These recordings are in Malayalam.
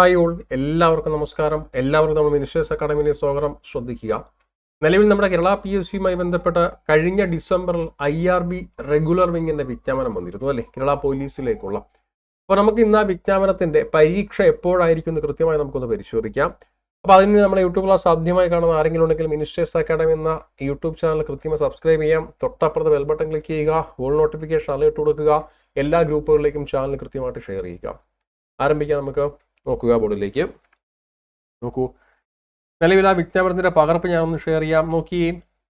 Hi all. എല്ലാവർക്കും നമസ്കാരം. എല്ലാവർക്കും നമ്മൾ മിനിസ്റ്റേഴ്സ് അക്കാഡമിയിലെ സ്വാഗതം. ശ്രദ്ധിക്കുക. നിലവിൽ നമ്മുടെ കേരള പി എസ് സിയുമായി ബന്ധപ്പെട്ട കഴിഞ്ഞ ഡിസംബറിൽ ഐ ആർ ബി റെഗുലർ വിങ്ങിന്റെ വിജ്ഞാപനം വന്നിരുന്നു അല്ലേ? കേരള പോലീസിലേക്കുള്ള. അപ്പോൾ നമുക്ക് ഇന്ന് ആ വിജ്ഞാപനത്തിന്റെ പരീക്ഷ എപ്പോഴായിരിക്കും എന്ന് കൃത്യമായി നമുക്കൊന്ന് പരിശോധിക്കാം. അപ്പോൾ അതിന് നമ്മുടെ യൂട്യൂബ് ക്ലാസ് ആദ്യമായി കാണുന്ന ആരെങ്കിലും ഉണ്ടെങ്കിൽ മിനിസ്റ്റേഴ്സ് അക്കാഡമി എന്ന യൂട്യൂബ് ചാനൽ കൃത്യമായി സബ്സ്ക്രൈബ് ചെയ്യാം. തൊട്ടപ്പുറത്ത് ബെൽ ബട്ടൺ ക്ലിക്ക് ചെയ്യുക. ഓൾ നോട്ടിഫിക്കേഷൻ അലേർട്ട് കൊടുക്കുക. എല്ലാ ഗ്രൂപ്പുകളിലേക്കും ചാനൽ കൃത്യമായിട്ട് ഷെയർ ചെയ്യുക. ആരംഭിക്കാം നമുക്ക്. നോക്കുക ബോർഡിലേക്ക്. നോക്കൂ. നിലവിൽ ആ വിജ്ഞാപനത്തിന്റെ പകർപ്പ് ഞാൻ ഒന്ന് ഷെയർ ചെയ്യാം. നോക്കി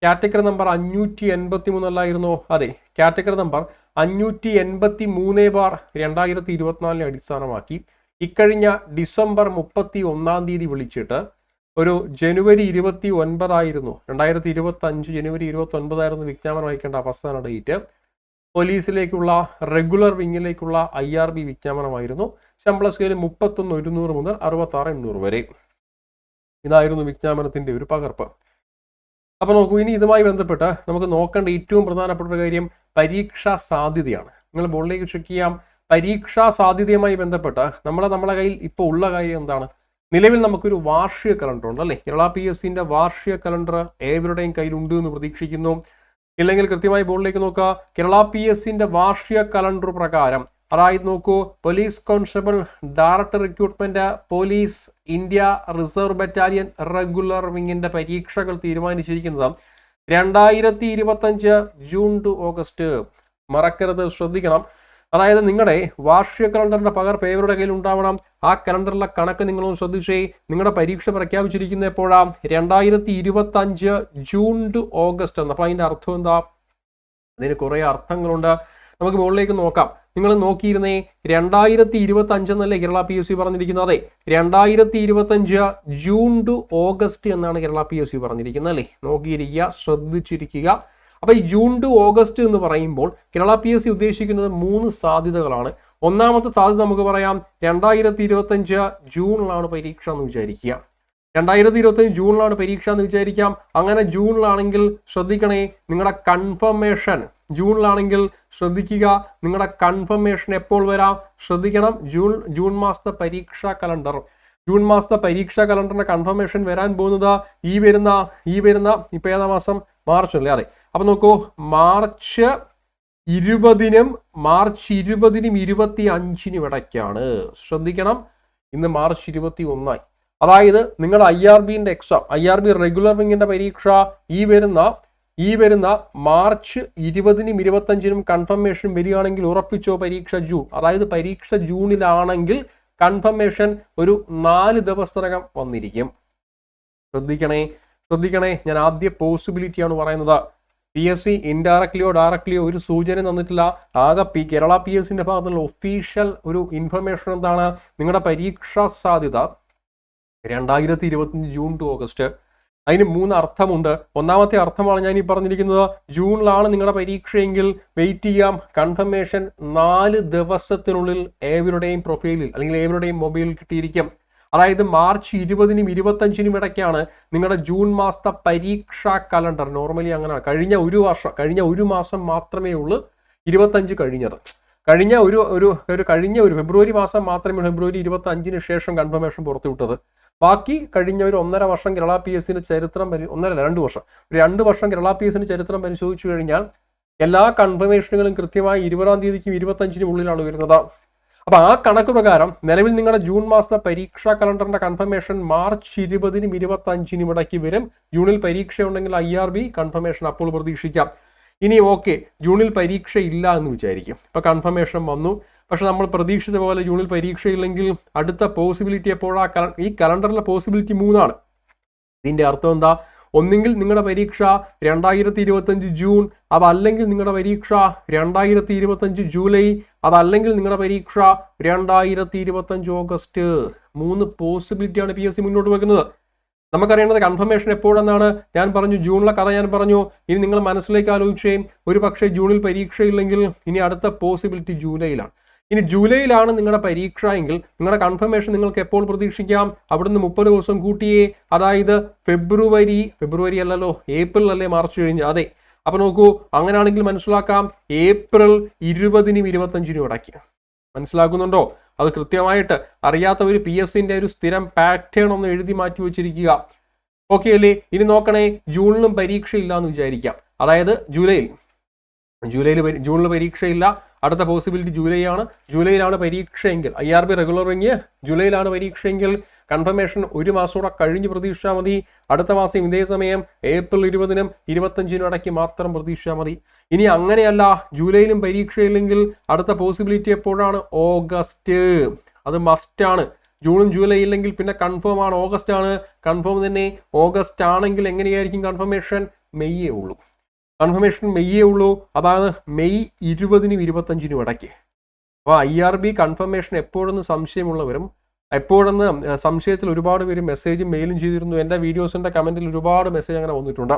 കാറ്റഗറി നമ്പർ അഞ്ഞൂറ്റി എൺപത്തി മൂന്നല്ലായിരുന്നോ അതെ കാറ്റഗറി നമ്പർ അഞ്ഞൂറ്റി എൺപത്തി മൂന്ന് ബാർ രണ്ടായിരത്തി ഇരുപത്തിനാലിനെ അടിസ്ഥാനമാക്കി ഇക്കഴിഞ്ഞ ഡിസംബർ മുപ്പത്തി ഒന്നാം തീയതി വിളിച്ചിട്ട് ഒരു ജനുവരി ഇരുപത്തി ഒൻപതായിരുന്നു രണ്ടായിരത്തി ഇരുപത്തി അഞ്ച് ജനുവരി ഇരുപത്തി ഒൻപതായിരുന്നു വിജ്ഞാപനം അയക്കേണ്ട അവസാന ഡേറ്റ് പോലീസിലേക്കുള്ള റെഗുലർ വിങ്ങിലേക്കുള്ള ഐ ആർ ബി വിജ്ഞാപനമായിരുന്നു. ശമ്പള സ്കെയിൽ മുപ്പത്തൊന്ന് ഒരുന്നൂറ് മുതൽ അറുപത്തി ആറ് എണ്ണൂറ് വരെ. ഇതായിരുന്നു വിജ്ഞാപനത്തിന്റെ ഒരു പകർപ്പ്. അപ്പൊ നോക്കൂ ഇനി ഇതുമായി ബന്ധപ്പെട്ട് നമുക്ക് നോക്കേണ്ട ഏറ്റവും പ്രധാനപ്പെട്ട ഒരു കാര്യം പരീക്ഷാ സാധ്യതയാണ്. നിങ്ങൾ ബോർഡിലേക്ക് ചെക്ക് ചെയ്യാം. പരീക്ഷാ സാധ്യതയുമായി ബന്ധപ്പെട്ട് നമ്മളെ നമ്മളെ കയ്യിൽ ഇപ്പോൾ ഉള്ള കാര്യം എന്താണ്? നിലവിൽ നമുക്കൊരു വാർഷിക കലണ്ടർ ഉണ്ട് അല്ലേ? കേരള പി എസ് സിന്റെ വാർഷിക കലണ്ടർ ഏവരുടെയും കയ്യിലുണ്ട് എന്ന് പ്രതീക്ഷിക്കുന്നു. ഇല്ലെങ്കിൽ കൃത്യമായി ബോർഡിലേക്ക് നോക്കുക. കേരള പി എസ് സിന്റെ വാർഷിക കലണ്ടർ പ്രകാരം അതായത് നോക്കൂ police constable director recruitment police India reserve battalion regular വിങ്ങിന്റെ പരീക്ഷകൾ തീരുമാനിച്ചിരിക്കുന്നത് രണ്ടായിരത്തി ഇരുപത്തഞ്ച് ജൂൺ ടു ഓഗസ്റ്റ്. മറക്കരുത് ശ്രദ്ധിക്കണം. അതായത് നിങ്ങളുടെ വാർഷിക കലണ്ടറിന്റെ പകർപ്പ് ഏവരുടെ കയ്യിൽ ഉണ്ടാവണം. ആ കലണ്ടറിലെ കണക്ക് നിങ്ങളൊന്ന് ശ്രദ്ധിച്ചേ. നിങ്ങളുടെ പരീക്ഷ പ്രഖ്യാപിച്ചിരിക്കുന്ന എപ്പോഴാ? രണ്ടായിരത്തി ഇരുപത്തി അഞ്ച് ജൂൺ ടു ഓഗസ്റ്റ്. എന്ന് അപ്പൊ അതിന്റെ അർത്ഥം എന്താ? അതിന് കുറെ അർത്ഥങ്ങളുണ്ട്. നമുക്ക് മുകളിലേക്ക് നോക്കാം. നിങ്ങൾ നോക്കിയിരുന്നേ രണ്ടായിരത്തി ഇരുപത്തി അഞ്ച് എന്നല്ലേ കേരള പി എസ് സി പറഞ്ഞിരിക്കുന്നത്? അതെ രണ്ടായിരത്തി ഇരുപത്തി അഞ്ച് ജൂൺ ടു ഓഗസ്റ്റ് എന്നാണ് കേരള പി എസ് സി പറഞ്ഞിരിക്കുന്നത് അല്ലേ? നോക്കിയിരിക്കുക ശ്രദ്ധിച്ചിരിക്കുക. അപ്പൊ ഈ ജൂൺ ടു ഓഗസ്റ്റ് എന്ന് പറയുമ്പോൾ കേരള പി എസ് സി ഉദ്ദേശിക്കുന്നത് മൂന്ന് സാധ്യതകളാണ്. ഒന്നാമത്തെ സാധ്യത നമുക്ക് പറയാം രണ്ടായിരത്തി ഇരുപത്തി അഞ്ച് ജൂണിലാണ് പരീക്ഷ എന്ന് വിചാരിക്കുക. രണ്ടായിരത്തി ഇരുപത്തഞ്ച് ജൂണിലാണ് പരീക്ഷ എന്ന് വിചാരിക്കാം. അങ്ങനെ ജൂണിലാണെങ്കിൽ ശ്രദ്ധിക്കണേ നിങ്ങളുടെ കൺഫർമേഷൻ ജൂണിലാണെങ്കിൽ ശ്രദ്ധിക്കുക നിങ്ങളുടെ കൺഫർമേഷൻ എപ്പോൾ വരാം? ശ്രദ്ധിക്കണം ജൂൺ ജൂൺ മാസത്തെ പരീക്ഷാ കലണ്ടർ. ജൂൺ മാസത്തെ പരീക്ഷാ കലണ്ടറിന്റെ കൺഫർമേഷൻ വരാൻ പോകുന്നത് ഈ വരുന്ന ഈ വരുന്ന ഇപ്പൊ ഏതാ മാസം? മാർച്ച് അല്ലേ? അതെ. അപ്പൊ നോക്കൂ മാർച്ച് ഇരുപതിനും മാർച്ച് ഇരുപതിനും ഇരുപത്തി അഞ്ചിനും ഇടയ്ക്കാണ്. ശ്രദ്ധിക്കണം ഇന്ന് മാർച്ച് ഇരുപത്തി ഒന്നായി അതായത് നിങ്ങളുടെ I R ബിന്റെ exam I R B regular വിങ്ങിന്റെ പരീക്ഷ ഈ വരുന്ന ഈ വരുന്ന മാർച്ച് ഇരുപതിനും ഇരുപത്തഞ്ചിനും കൺഫർമേഷൻ വരികയാണെങ്കിൽ ഉറപ്പിച്ചോ പരീക്ഷ ജൂൺ? അതായത് പരീക്ഷ ജൂണിലാണെങ്കിൽ കൺഫർമേഷൻ ഒരു നാല് ദിവസത്തിനകം വന്നിരിക്കും. ശ്രദ്ധിക്കണേ ശ്രദ്ധിക്കണേ ഞാൻ ആദ്യ പോസിബിലിറ്റിയാണ് പറയുന്നത്. പി എസ് സി ഇൻഡയറക്ട്ലിയോ ഡയറക്ട്ലിയോ ഒരു സൂചന തന്നിട്ടില്ല. ആകെ പി കേരള പി എസ് സിന്റെ ഭാഗത്തുള്ള ഒഫീഷ്യൽ ഒരു ഇൻഫർമേഷൻ എന്താണ്? നിങ്ങളുടെ പരീക്ഷാ സാധ്യത രണ്ടായിരത്തി ഇരുപത്തിയഞ്ച് ജൂൺ ടു ഓഗസ്റ്റ്. അതിന് മൂന്ന് അർത്ഥമുണ്ട്. ഒന്നാമത്തെ അർത്ഥമാണ് ഞാൻ ഈ പറഞ്ഞിരിക്കുന്നത്. ജൂണിലാണ് നിങ്ങളുടെ പരീക്ഷയെങ്കിൽ വെയിറ്റ് ചെയ്യാം. കൺഫർമേഷൻ നാല് ദിവസത്തിനുള്ളിൽ ഏവരുടെയും പ്രൊഫൈലിൽ അല്ലെങ്കിൽ ഏവരുടെയും മൊബൈലിൽ കിട്ടിയിരിക്കും. അതായത് മാർച്ച് ഇരുപതിനും ഇരുപത്തഞ്ചിനും ഇടയ്ക്കാണ് നിങ്ങളുടെ ജൂൺ മാസത്തെ പരീക്ഷാ കലണ്ടർ. നോർമലി അങ്ങനെയാണ് കഴിഞ്ഞ ഒരു വർഷം കഴിഞ്ഞ ഒരു മാസം മാത്രമേ ഉള്ളൂ ഇരുപത്തഞ്ച് കഴിഞ്ഞത്. കഴിഞ്ഞ ഒരു ഒരു ഒരു കഴിഞ്ഞ ഒരു ഫെബ്രുവരി മാസം മാത്രമേ ഉള്ളൂ ഫെബ്രുവരി ഇരുപത്തി അഞ്ചിന് ശേഷം കൺഫർമേഷൻ പുറത്തുവിട്ടത്. ബാക്കി കഴിഞ്ഞ ഒരു ഒന്നര വർഷം കേരള പി എസിന്റെ ചരിത്രം ഒന്നര രണ്ട് വർഷം. ഒരു രണ്ട് വർഷം കേരള പി എസിന്റെ ചരിത്രം പരിശോധിച്ചു കഴിഞ്ഞാൽ എല്ലാ കൺഫർമേഷനുകളും കൃത്യമായി ഇരുപതാം തീയതിക്കും ഇരുപത്തഞ്ചിനും ഉള്ളിലാണ് വരുന്നത്. അപ്പൊ ആ കണക്ക് പ്രകാരം നിലവിൽ നിങ്ങളുടെ ജൂൺ മാസത്തെ പരീക്ഷാ കലണ്ടറിന്റെ കൺഫർമേഷൻ മാർച്ച് ഇരുപതിനും ഇരുപത്തി അഞ്ചിനും ഇടയ്ക്ക് വരും. ജൂണിൽ പരീക്ഷയുണ്ടെങ്കിൽ ഐ ആർ ബി കൺഫർമേഷൻ അപ്പോൾ പ്രതീക്ഷിക്കാം. ഇനി ഓക്കെ ജൂണിൽ പരീക്ഷ ഇല്ല എന്ന് വിചാരിക്കും. ഇപ്പൊ കൺഫർമേഷൻ വന്നു. പക്ഷെ നമ്മൾ പ്രതീക്ഷിച്ച പോലെ ജൂണിൽ പരീക്ഷ ഇല്ലെങ്കിൽ അടുത്ത പോസിബിലിറ്റി എപ്പോഴാ ഈ കലണ്ടറിലെ പോസിബിലിറ്റി മൂന്നാണ്. ഇതിന്റെ അർത്ഥം എന്താ? ഒന്നെങ്കിൽ നിങ്ങളുടെ പരീക്ഷ രണ്ടായിരത്തി ഇരുപത്തഞ്ച് ജൂൺ അതല്ലെങ്കിൽ നിങ്ങളുടെ പരീക്ഷ രണ്ടായിരത്തി ഇരുപത്തഞ്ച് ജൂലൈ അതല്ലെങ്കിൽ നിങ്ങളുടെ പരീക്ഷ രണ്ടായിരത്തി ഇരുപത്തഞ്ച് ഓഗസ്റ്റ്. മൂന്ന് പോസിബിലിറ്റിയാണ് പി എസ് സി മുന്നോട്ട് വെക്കുന്നത്. നമുക്കറിയേണ്ടത് കൺഫർമേഷൻ എപ്പോഴെന്നാണ്. ഞാൻ പറഞ്ഞു ജൂണിലെ കഥ ഞാൻ പറഞ്ഞു. ഇനി നിങ്ങൾ മനസ്സിലേക്ക് ആലോചിച്ചേയും ഒരു പക്ഷേ ജൂണിൽ പരീക്ഷയില്ലെങ്കിൽ ഇനി അടുത്ത പോസിബിലിറ്റി ജൂലൈയിലാണ്. ഇനി ജൂലൈയിലാണ് നിങ്ങളുടെ പരീക്ഷ എങ്കിൽ നിങ്ങളുടെ കൺഫർമേഷൻ നിങ്ങൾക്ക് എപ്പോൾ പ്രതീക്ഷിക്കാം? അവിടുന്ന് മുപ്പത് ദിവസം കൂട്ടിയേ. അതായത് ഫെബ്രുവരി ഫെബ്രുവരി അല്ലല്ലോ ഏപ്രിൽ അല്ലേ മാർച്ച് കഴിഞ്ഞ്. അതെ. അപ്പൊ നോക്കൂ അങ്ങനെയാണെങ്കിൽ മനസ്സിലാക്കാം ഏപ്രിൽ ഇരുപതിനും ഇരുപത്തഞ്ചിനും ഇടയ്ക്ക്. മനസ്സിലാക്കുന്നുണ്ടോ? അത് കൃത്യമായിട്ട് അറിയാത്ത ഒരു പി എസ് ഒരു സ്ഥിരം പാറ്റേൺ ഒന്ന് എഴുതി മാറ്റി വെച്ചിരിക്കുക. ഓക്കെ അല്ലേ? ഇനി നോക്കണേ ജൂണിലും പരീക്ഷയില്ല എന്ന് വിചാരിക്കാം. അതായത് ജൂലൈയിൽ. ജൂലൈയിൽ ജൂണിൽ പരീക്ഷയില്ല അടുത്ത പോസിബിലിറ്റി ജൂലൈ ആണ് ജൂലൈയിലാണ് പരീക്ഷയെങ്കിൽ ഐ ആർ ബി റെഗുലർ റിങ് ജൂലൈയിലാണ് പരീക്ഷയെങ്കിൽ കൺഫർമേഷൻ ഒരു മാസം കൂടെ കഴിഞ്ഞ് പ്രതീക്ഷിച്ചാൽ മതി. അടുത്ത മാസം ഇതേ സമയം ഏപ്രിൽ ഇരുപതിനും ഇരുപത്തഞ്ചിനും ഇടയ്ക്ക് മാത്രം പ്രതീക്ഷിച്ചാൽ മതി. ഇനി അങ്ങനെയല്ല ജൂലൈയിലും പരീക്ഷയില്ലെങ്കിൽ അടുത്ത പോസിബിലിറ്റി എപ്പോഴാണ്? ഓഗസ്റ്റ്. അത് മസ്റ്റ് ആണ്. ജൂണും ജൂലൈ ഇല്ലെങ്കിൽ പിന്നെ കൺഫേം ആണ്. ഓഗസ്റ്റ് ആണ്. കൺഫേം തന്നെ ഓഗസ്റ്റ് ആണെങ്കിൽ എങ്ങനെയായിരിക്കും കൺഫർമേഷൻ മെയ്യേ ഉള്ളൂ. കൺഫർമേഷൻ മെയ്യേ ഉള്ളൂ. അതാണ് മെയ് ഇരുപതിനും ഇരുപത്തഞ്ചിനും ഇടയ്ക്ക്. അപ്പോൾ ഐ ആർ ബി കൺഫർമേഷൻ എപ്പോഴെന്ന് സംശയമുള്ളവരും എപ്പോഴെന്ന് സംശയത്തിൽ ഒരുപാട് പേര് മെസ്സേജും മെയിലും ചെയ്തിരുന്നു. എന്റെ വീഡിയോസിന്റെ കമന്റിൽ ഒരുപാട് മെസ്സേജ് അങ്ങനെ വന്നിട്ടുണ്ട്.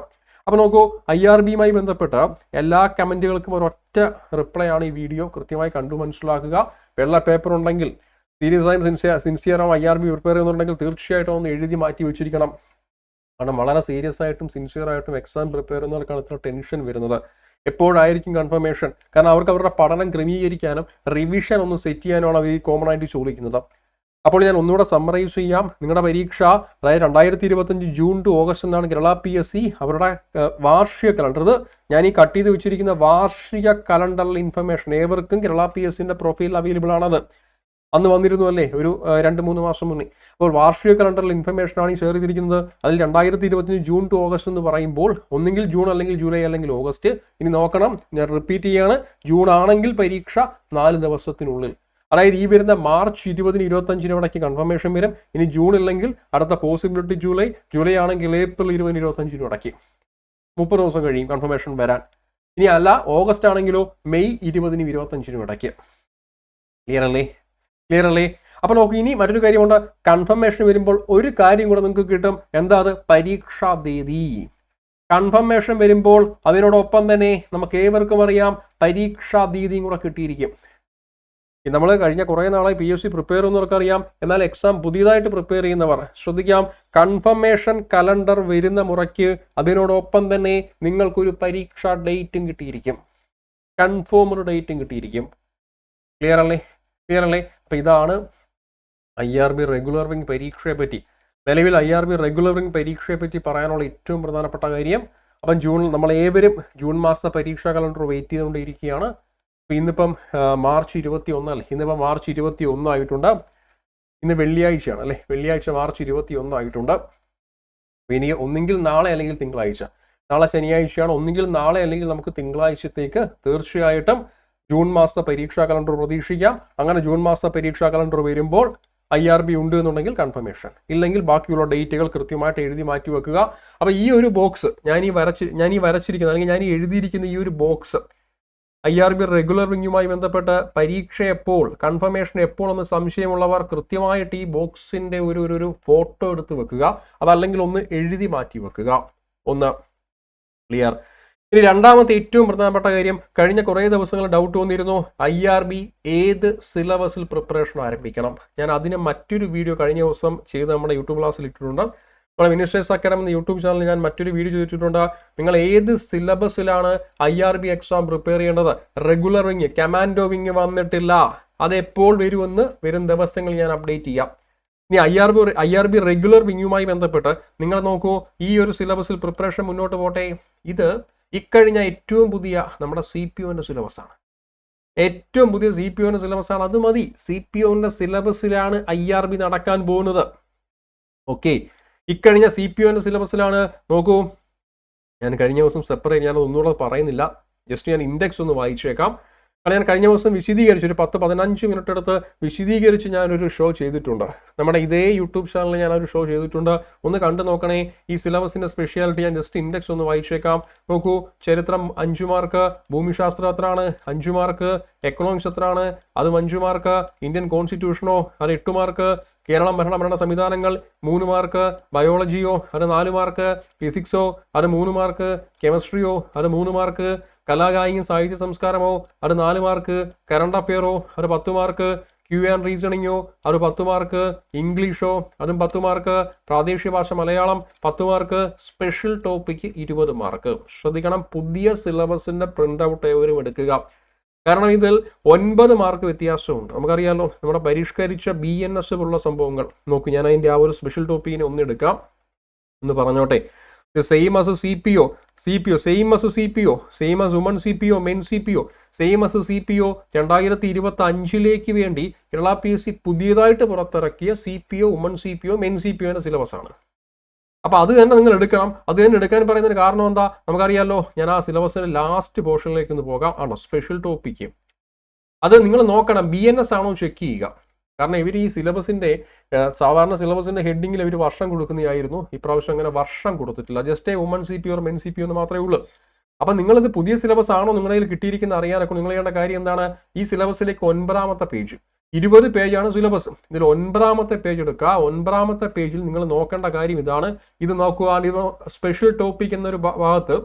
അപ്പോൾ നോക്കൂ ഐ ആർ ബിയുമായി ബന്ധപ്പെട്ട എല്ലാ കമന്റുകൾക്കും ഒരൊറ്റ റിപ്ലൈ ആണ് ഈ വീഡിയോ. കൃത്യമായി കണ്ടു മനസ്സിലാക്കുക. വെള്ള പേപ്പർ ഉണ്ടെങ്കിൽ സീരിയസ് ആയും സിൻസിയർ സിൻസിയറാവും ഐ ആർ ബി പ്രിപ്പയർ ചെയ്യുന്നുണ്ടെങ്കിൽ തീർച്ചയായിട്ടും ഒന്ന് എഴുതി മാറ്റി വെച്ചിരിക്കണം. കാരണം വളരെ സീരിയസ് ആയിട്ടും സിൻസിയർ ആയിട്ടും എക്സാം പ്രിപ്പയർ ചെയ്യുന്നവർക്കാണ് ഇത്ര ടെൻഷൻ വരുന്നത്. എപ്പോഴായിരിക്കും കൺഫർമേഷൻ കാരണം അവർക്ക് അവരുടെ പഠനം ക്രമീകരിക്കാനും റിവിഷൻ ഒന്ന് സെറ്റ് ചെയ്യാനുമാണ് അവർ ഈ കോമൺ ആയിട്ട് ചോദിക്കുന്നത്. അപ്പോൾ ഞാൻ ഒന്നുകൂടെ സമ്മറൈസ് ചെയ്യാം. നിങ്ങളുടെ പരീക്ഷ അതായത് രണ്ടായിരത്തി ഇരുപത്തഞ്ച് ജൂൺ ടു ഓഗസ്റ്റ് എന്നാണ് കേരള പി എസ് സി അവരുടെ വാർഷിക കലണ്ടർ ഇത് ഞാൻ ഈ കട്ട് ചെയ്ത് വെച്ചിരിക്കുന്ന വാർഷിക കലണ്ടറിൽ ഇൻഫർമേഷൻ ഏവർക്കും കേരള പി എസ് സിന്റെ പ്രൊഫൈൽ അവൈലബിൾ ആണത്. അന്ന് വന്നിരുന്നു അല്ലേ? ഒരു രണ്ട് മൂന്ന് മാസം മുന്നേ. അപ്പോൾ വാർഷിക കലണ്ടറിൽ ഇൻഫർമേഷൻ ആണ് ഈ ഷെയർ ചെയ്തിരിക്കുന്നത്. അതിൽ രണ്ടായിരത്തി ഇരുപത്തിയഞ്ച് ജൂൺ ടു ഓഗസ്റ്റ് എന്ന് പറയുമ്പോൾ ഒന്നെങ്കിൽ ജൂൺ അല്ലെങ്കിൽ ജൂലൈ അല്ലെങ്കിൽ ഓഗസ്റ്റ് ഇനി നോക്കണം. ഞാൻ റിപ്പീറ്റ് ചെയ്യാണ്. ജൂൺ ആണെങ്കിൽ പരീക്ഷ നാല് ദിവസത്തിനുള്ളിൽ. അതായത് ഈ വരുന്ന മാർച്ച് ഇരുപതിന് ഇരുപത്തഞ്ചിന് ഇടയ്ക്ക് കൺഫർമേഷൻ വരും. ഇനി ജൂൺ ഇല്ലെങ്കിൽ അടുത്ത പോസിബിലിറ്റി ജൂലൈ ജൂലൈ ആണെങ്കിൽ ഏപ്രിൽ ഇരുപതിന് ഇരുപത്തഞ്ചിന് ഇടയ്ക്ക് മുപ്പത് ദിവസം കഴിയും കൺഫർമേഷൻ വരാൻ. ഇനി അല്ല ഓഗസ്റ്റ് ആണെങ്കിലോ മെയ് ഇരുപതിനും ഇരുപത്തഞ്ചിനും ഇടയ്ക്ക്. ക്ലിയർ അല്ലേ? ക്ലിയർ അല്ലേ അപ്പോൾ നോക്കി ഇനി മറ്റൊരു കാര്യമുണ്ട്. കൺഫർമേഷൻ വരുമ്പോൾ ഒരു കാര്യം കൂടെ നിങ്ങൾക്ക് കിട്ടും. എന്താ അത്? പരീക്ഷാ തീയതി കൺഫർമേഷൻ വരുമ്പോൾ അതിനോടൊപ്പം തന്നെ നമുക്ക് ഏവർക്കും അറിയാം പരീക്ഷാ തീയതിയും കൂടെ കിട്ടിയിരിക്കും. നമ്മൾ കഴിഞ്ഞ കുറേ നാളായി പി എസ് സി പ്രിപ്പയർ ചെയ്യുന്നവർക്ക് അറിയാം. എന്നാൽ എക്സാം പുതിയതായിട്ട് പ്രിപ്പയർ ചെയ്യുന്നവർ ശ്രദ്ധിക്കാം. കൺഫർമേഷൻ കലണ്ടർ വരുന്ന മുറയ്ക്ക് അതിനോടൊപ്പം തന്നെ നിങ്ങൾക്കൊരു പരീക്ഷാ ഡേറ്റും കിട്ടിയിരിക്കും. കൺഫേംഡ് ഡേറ്റും കിട്ടിയിരിക്കും. ക്ലിയർ അല്ലേ ക്ലിയർ അല്ലേ അപ്പം ഇതാണ് I R B regular wing പരീക്ഷയെ പറ്റി. നിലവിൽ I R B regular wing പരീക്ഷയെ പറ്റി പറയാനുള്ള ഏറ്റവും പ്രധാനപ്പെട്ട കാര്യം അപ്പം ജൂൺ നമ്മൾ ഏവരും ജൂൺ മാസത്തെ പരീക്ഷാ കലണ്ടർ വെയിറ്റ് ചെയ്തുകൊണ്ടിരിക്കുകയാണ് അപ്പോൾ ഇന്നിപ്പം മാർച്ച് ഇരുപത്തി ഒന്നല്ലേ ഇന്നിപ്പം മാർച്ച് ഇരുപത്തി ഒന്നായിട്ടുണ്ട് ഇന്ന് വെള്ളിയാഴ്ചയാണ് അല്ലേ? വെള്ളിയാഴ്ച മാർച്ച് ഇരുപത്തി ഒന്നായിട്ടുണ്ട് ഇനി ഒന്നെങ്കിൽ നാളെ അല്ലെങ്കിൽ തിങ്കളാഴ്ച. നാളെ ശനിയാഴ്ചയാണ്. ഒന്നെങ്കിൽ നാളെ അല്ലെങ്കിൽ നമുക്ക് തിങ്കളാഴ്ചത്തേക്ക് തീർച്ചയായിട്ടും ജൂൺ മാസ പരീക്ഷാ കലണ്ടർ പ്രതീക്ഷിക്കാം. അങ്ങനെ ജൂൺ മാസ പരീക്ഷാ കലണ്ടർ വരുമ്പോൾ ഐ ആർ ബി ഉണ്ട് എന്നുണ്ടെങ്കിൽ കൺഫർമേഷൻ. ഇല്ലെങ്കിൽ ബാക്കിയുള്ള ഡേറ്റുകൾ കൃത്യമായിട്ട് എഴുതി മാറ്റി വെക്കുക. അപ്പോൾ ഈ ഒരു ബോക്സ് ഞാൻ ഈ വരച്ച് ഞാൻ ഈ വരച്ചിരിക്കുന്ന അല്ലെങ്കിൽ ഞാൻ ഈ എഴുതിയിരിക്കുന്ന ഈ ഒരു box I R B regular വിങ്ങുമായി ബന്ധപ്പെട്ട് പരീക്ഷ എപ്പോൾ കൺഫർമേഷൻ എപ്പോൾ എന്ന് സംശയമുള്ളവർ കൃത്യമായിട്ട് ഈ ബോക്സിന്റെ ഒരു ഒരു ഒരു ഫോട്ടോ എടുത്ത് വെക്കുക. അതല്ലെങ്കിൽ ഒന്ന് എഴുതി മാറ്റി വെക്കുക. ഒന്ന് ക്ലിയർ. ഇനി രണ്ടാമത്തെ ഏറ്റവും പ്രധാനപ്പെട്ട കാര്യം കഴിഞ്ഞ കുറേ ദിവസങ്ങൾ ഡൗട്ട് വന്നിരുന്നു. ഐ ആർ ബി ഏത് സിലബസിൽ പ്രിപ്പറേഷൻ ആരംഭിക്കണം? ഞാൻ അതിന് മറ്റൊരു വീഡിയോ കഴിഞ്ഞ ദിവസം ചെയ്ത് നമ്മുടെ യൂട്യൂബ് ക്ലാസ്സിൽ ഇട്ടിട്ടുണ്ട്. നമ്മുടെ മിനിസ്റ്റേഴ്സ് അക്കാഡമി എന്ന യൂട്യൂബ് ചാനലിൽ ഞാൻ മറ്റൊരു വീഡിയോ ചെയ്തിട്ടുണ്ട്. നിങ്ങൾ ഏത് സിലബസിലാണ് I R B exam prepare ചെയ്യേണ്ടത്? റെഗുലർ വിങ് കമാൻഡോ വിങ് വന്നിട്ടില്ല. അത് എപ്പോൾ വരുമെന്ന് വരും ദിവസങ്ങൾ ഞാൻ അപ്ഡേറ്റ് ചെയ്യാം. ഇനി I R B I R B regular വിങ്ങുമായി ബന്ധപ്പെട്ട് നിങ്ങൾ നോക്കൂ ഈ ഒരു സിലബസിൽ പ്രിപ്പറേഷൻ മുന്നോട്ട് പോട്ടെ. ഇത് ഇക്കഴിഞ്ഞ ഏറ്റവും പുതിയ നമ്മുടെ സി പി ഒന്റെ സിലബസാണ് ഏറ്റവും പുതിയ സി പി ഒന്റെ സിലബസാണ് അത് മതി. സി പി ഒന്റെ സിലബസിലാണ് ഐ ആർ ബി നടക്കാൻ പോകുന്നത്. ഓക്കെ ഇക്കഴിഞ്ഞ സി പി ഒന്റെ സിലബസിലാണ് നോക്കൂ. ഞാൻ കഴിഞ്ഞ ദിവസം സെപ്പറേറ്റ് ഞാൻ ഒന്നുകൂടെ പറയുന്നില്ല. ജസ്റ്റ് ഞാൻ ഇൻഡെക്സ് ഒന്ന് വായിച്ചേക്കാം. കാരണം ഞാൻ കഴിഞ്ഞ ദിവസം വിശദീകരിച്ചു. ഒരു പത്ത് പതിനഞ്ച് മിനിറ്റ് എടുത്ത് വിശദീകരിച്ച് ഞാനൊരു ഷോ ചെയ്തിട്ടുണ്ട്. നമ്മുടെ ഇതേ യൂട്യൂബ് ചാനലിൽ ഞാൻ ഒരു ഷോ ചെയ്തിട്ടുണ്ട്. ഒന്ന് കണ്ടു നോക്കണേ. ഈ സിലബസിന്റെ സ്പെഷ്യാലിറ്റി ഞാൻ ജസ്റ്റ് ഇൻഡെക്സ് ഒന്ന് വായിച്ചേക്കാം. നോക്കൂ. ചരിത്രം അഞ്ചു മാർക്ക് ഭൂമിശാസ്ത്രം എത്രയാണ് അഞ്ചു മാർക്ക് എക്കണോമിക്സ് എത്രയാണ് അതും അഞ്ചു മാർക്ക് ഇന്ത്യൻ കോൺസ്റ്റിറ്റ്യൂഷനോ അത് എട്ട് മാർക്ക് കേരളം ഭരണ ഭരണ സംവിധാനങ്ങൾ മൂന്ന് മാർക്ക് ബയോളജിയോ അത് നാല് മാർക്ക് ഫിസിക്സോ അത് മൂന്ന് മാർക്ക് കെമിസ്ട്രിയോ അത് മൂന്ന് മാർക്ക് കലാകായികം സാഹിത്യ സംസ്കാരമോ? അത് നാല് മാർക്ക് കറണ്ട് അഫെയറോ അത് പത്ത് മാർക്ക് ക്യു ആൻഡ് റീസണിങ്ങോ അത് പത്ത് മാർക്ക് ഇംഗ്ലീഷോ അതും പത്ത് മാർക്ക് പ്രാദേശിക ഭാഷ മലയാളം പത്ത് മാർക്ക് സ്പെഷ്യൽ ടോപ്പിക്ക് ഇരുപത് മാർക്ക് ശ്രദ്ധിക്കണം പുതിയ സിലബസിന്റെ പ്രിന്റ് ഔട്ട് ഏവരും എടുക്കുക. കാരണം ഇതിൽ ഒൻപത് മാർക്ക് വ്യത്യാസമുണ്ട്. നമുക്കറിയാലോ നമ്മുടെ പരിഷ്കരിച്ച ബി എൻ എസ് പോലുള്ള സംഭവങ്ങൾ. നോക്കൂ ഞാൻ അതിന്റെ ആ ഒരു സ്പെഷ്യൽ ടോപ്പിക്കിനെ ഒന്ന് എടുക്കാം. എന്ന് പറഞ്ഞോട്ടെ. Same as C P O C P O same as C P O same as woman C P O men C P O same as C P O രണ്ടായിരത്തി ഇരുപത്തി അഞ്ചിലേക്ക് വേണ്ടി കേരള പി എസ് സി പുതിയതായിട്ട് പുറത്തിറക്കിയ C P O woman C P O men C P ഒന്റെ syllabus ആണ്. അപ്പൊ അത് തന്നെ നിങ്ങൾ എടുക്കണം. അത് തന്നെ എടുക്കാൻ പറയുന്നതിന് കാരണം എന്താ? നമുക്കറിയാമല്ലോ ഞാൻ ആ സിലബസിന്റെ ലാസ്റ്റ് പോർഷനിലേക്ക് ഒന്ന് പോകാം. ആണോ? സ്പെഷ്യൽ ടോപ്പിക്ക് അത് നിങ്ങൾ നോക്കണം. ബി എൻ എസ് ആണോ ചെക്ക് ചെയ്യുക. കാരണം ഇവർ ഈ സിലബസിന്റെ സാധാരണ സിലബസിന്റെ ഹെഡിങ്ങിൽ ഇവർ വർഷം കൊടുക്കുന്നതായിരുന്നു. ഇപ്രാവശ്യം അങ്ങനെ വർഷം കൊടുത്തിട്ടില്ല. Just woman C P or men C P എന്ന് മാത്രമേ ഉള്ളൂ. അപ്പം നിങ്ങളിത് പുതിയ സിലബസ് ആണോ നിങ്ങളുടെ കയ്യിൽ കിട്ടിയിരിക്കുന്ന അറിയാനൊക്കെ നിങ്ങൾ ചെയ്യേണ്ട കാര്യം എന്താണ്? ഈ സിലബസിലേക്ക് ഒൻപതാമത്തെ പേജ് ഇരുപത് പേജാണ് സിലബസ്. ഇതിൽ ഒൻപതാമത്തെ പേജ് എടുക്കുക. ഒൻപതാമത്തെ പേജിൽ നിങ്ങൾ നോക്കേണ്ട കാര്യം ഇതാണ്. ഇത് നോക്കുക. സ്പെഷ്യൽ ടോപ്പിക് എന്നൊരു ഭാഗത്ത്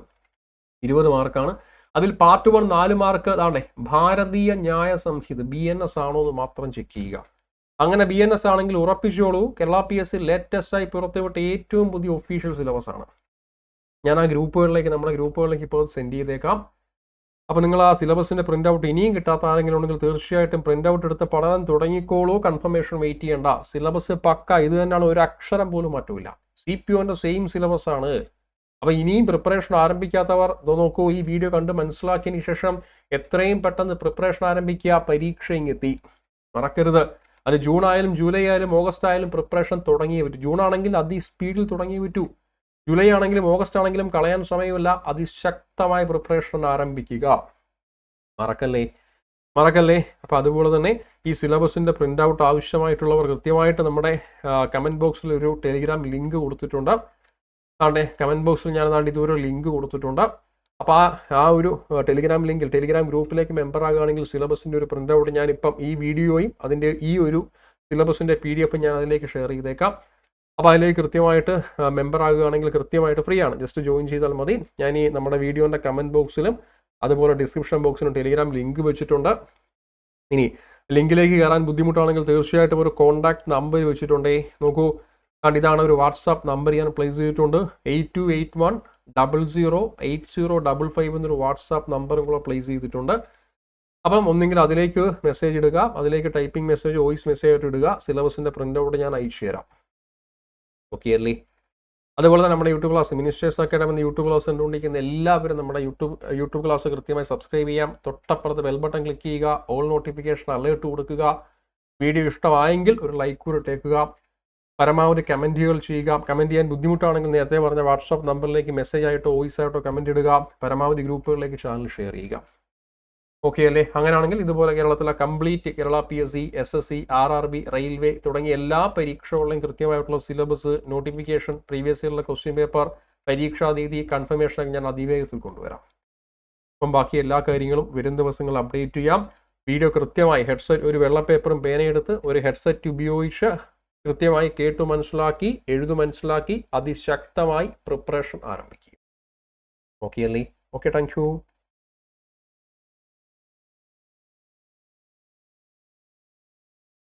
ഇരുപത് മാർക്കാണ്. അതിൽ പാർട്ട് വൺ നാല് മാർക്ക് അതാണേ ഭാരതീയ ന്യായ സംഹിത ബി എൻ എസ് ആണോ എന്ന് മാത്രം ചെക്ക് ചെയ്യുക. അങ്ങനെ ബി എൻ എസ് ആണെങ്കിൽ ഉറപ്പിച്ചോളൂ. കേരള പി എസ് ലേറ്റസ്റ്റ് ആയി പുറത്തുവിട്ട ഏറ്റവും പുതിയ ഒഫീഷ്യൽ സിലബസ് ആണ്. ഞാൻ ആ ഗ്രൂപ്പുകളിലേക്ക് നമ്മുടെ ഗ്രൂപ്പുകളിലേക്ക് ഇപ്പോൾ സെൻഡ് ചെയ്തേക്കാം. അപ്പോൾ നിങ്ങൾ ആ സിലബസിന്റെ പ്രിന്റ് ഔട്ട് ഇനിയും കിട്ടാത്ത ആരെങ്കിലും ഉണ്ടെങ്കിൽ തീർച്ചയായിട്ടും പ്രിന്റ് ഔട്ട് എടുത്ത് പഠനം തുടങ്ങിക്കോളൂ. കൺഫർമേഷൻ വെയിറ്റ് ചെയ്യേണ്ട. സിലബസ് പക്ക ഇത് തന്നെയാണ്. ഒരു അക്ഷരം പോലും മാറ്റമില്ല സി പി ഒന്റെ സെയിം സിലബസ് ആണ്. അപ്പോൾ ഇനിയും പ്രിപ്പറേഷൻ ആരംഭിക്കാത്തവർ നോക്കൂ. ഈ വീഡിയോ കണ്ട് മനസ്സിലാക്കിയതിന് ശേഷം എത്രയും പെട്ടെന്ന് പ്രിപ്പറേഷൻ ആരംഭിക്കുക. പരീക്ഷ ഇങ്ങെത്തി. മറക്കരുത്. അത് ജൂൺ ആയാലും ജൂലൈ ആയാലും ഓഗസ്റ്റ് ആയാലും പ്രിപ്പറേഷൻ തുടങ്ങിയേ പറ്റൂ. ജൂൺ ആണെങ്കിൽ അതി സ്പീഡിൽ തുടങ്ങിയേ പറ്റൂ. ജൂലൈ ആണെങ്കിലും ഓഗസ്റ്റ് ആണെങ്കിലും കളയാൻ സമയമില്ല. അതിശക്തമായ പ്രിപ്പറേഷൻ ആരംഭിക്കുക. മറക്കല്ലേ? മറക്കല്ലേ? അപ്പോൾ അതുപോലെ തന്നെ ഈ സിലബസിന്റെ പ്രിന്റ് ഔട്ട് ആവശ്യമായിട്ടുള്ളവർ കൃത്യമായിട്ട് നമ്മുടെ കമന്റ് ബോക്സിൽ ഒരു ടെലിഗ്രാം ലിങ്ക് കൊടുത്തിട്ടുണ്ട്. ആണ്ടെ കമന്റ് ബോക്സിൽ ഞാൻ നാണ്ട് ഇതുവരെ ലിങ്ക് കൊടുത്തിട്ടുണ്ട്. അപ്പോൾ ആ ആ ഒരു ടെലിഗ്രാം ലിങ്കിൽ ടെലിഗ്രാം ഗ്രൂപ്പിലേക്ക് മെമ്പർ ആകുകയാണെങ്കിൽ സിലബസിന്റെ ഒരു പ്രിന്റ് ഔട്ട് ഞാനിപ്പം ഈ വീഡിയോയും അതിന്റെ ഈ ഒരു സിലബസിന്റെ പി ഡി എഫ് ഞാൻ അതിലേക്ക് ഷെയർ ചെയ്തേക്കാം. അപ്പോൾ അതിലേക്ക് കൃത്യമായിട്ട് മെമ്പർ ആകുകയാണെങ്കിൽ കൃത്യമായിട്ട് ഫ്രീ ആണ്. ജസ്റ്റ് ജോയിൻ ചെയ്താൽ മതി. ഞാൻ ഈ നമ്മുടെ വീഡിയോന്റെ കമന്റ് ബോക്സിലും അതുപോലെ ഡിസ്ക്രിപ്ഷൻ ബോക്സിലും ടെലിഗ്രാം ലിങ്ക് വെച്ചിട്ടുണ്ട്. ഇനി ലിങ്കിലേക്ക് കയറാൻ ബുദ്ധിമുട്ടാണെങ്കിൽ തീർച്ചയായിട്ടും ഒരു കോൺടാക്ട് നമ്പർ വെച്ചിട്ടുണ്ടേ. നോക്കൂ കാരണം ഇതാണ് ഒരു വാട്സാപ്പ് നമ്പർ ഞാൻ പ്ലേസ് ചെയ്തിട്ടുണ്ട്. Eight two eight one double zero eight zero double five എന്നൊരു വാട്സാപ്പ് നമ്പറും കൂടെ പ്ലേസ് ചെയ്തിട്ടുണ്ട്. അപ്പം ഒന്നെങ്കിൽ അതിലേക്ക് മെസ്സേജ് ഇടുക അതിലേക്ക് ടൈപ്പിംഗ് മെസ്സേജ് വോയിസ് മെസ്സേജ് ആയിട്ട് ഇടുക സിലബസിന്റെ പ്രിന്റ് ഔട്ട് ഞാൻ അയച്ചു തരാം. ഓക്കെ അല്ലേ അതുപോലെ തന്നെ നമ്മുടെ യൂട്യൂബ് ക്ലാസ് മിനിസ്റ്റേഴ്സ് അക്കാഡമി എന്ന യൂട്യൂബ് ക്ലാസ് കണ്ടുകൊണ്ടിരിക്കുന്ന എല്ലാവരും നമ്മുടെ യൂട്യൂബ് യൂട്യൂബ് ക്ലാസ് കൃത്യമായി സബ്സ്ക്രൈബ് ചെയ്യാം. തൊട്ടപ്പുറത്ത് ബെൽ ബട്ടൺ ക്ലിക്ക് ചെയ്യുക ഓൾ നോട്ടിഫിക്കേഷൻ അലേർട്ട് കൊടുക്കുക. വീഡിയോ ഇഷ്ടമായെങ്കിൽ ഒരു ലൈക്ക് കൂടി ഇട്ടേക്കുക. പരമാവധി കമന്റുകൾ ചെയ്യുക കമന്റ് ചെയ്യാൻ ബുദ്ധിമുട്ടാണെങ്കിൽ നേരത്തെ പറഞ്ഞ വാട്സാപ്പ് നമ്പറിലേക്ക് മെസ്സേജ് ആയിട്ടോ വോയിസ് ആയിട്ടോ കമന്റ് ഇടുക പരമാവധി ഗ്രൂപ്പുകളിലേക്ക് ചാനൽ ഷെയർ ചെയ്യുക. ഓക്കെ അല്ലേ? അങ്ങനെയാണെങ്കിൽ ഇതുപോലെ കേരളത്തിലെ complete Kerala P S C S S C R R B railway തുടങ്ങിയ എല്ലാ പരീക്ഷകളിലും കൃത്യമായിട്ടുള്ള സിലബസ് നോട്ടിഫിക്കേഷൻ പ്രീവിയസ് ഇയറിലെ ക്വസ്റ്റ്യൻ പേപ്പർ പരീക്ഷാ തീയതി കൺഫർമേഷനൊക്കെ ഞാൻ അതിവേഗത്തിൽ കൊണ്ടുവരാം. അപ്പം ബാക്കി എല്ലാ കാര്യങ്ങളും വരും ദിവസങ്ങൾ അപ്ഡേറ്റ് ചെയ്യാം. വീഡിയോ കൃത്യമായി ഹെഡ്സെറ്റ് ഒരു വെള്ള പേപ്പറും പേനയെടുത്ത് ഒരു ഹെഡ്സെറ്റ് ഉപയോഗിച്ച് കൃത്യമായി കേട്ടു മനസ്സിലാക്കി എഴുതു മനസ്സിലാക്കി അതിശക്തമായി പ്രിപ്പറേഷൻ ആരംഭിക്കുക. ഓക്കെ അല്ലേ ഓക്കെ താങ്ക് യു.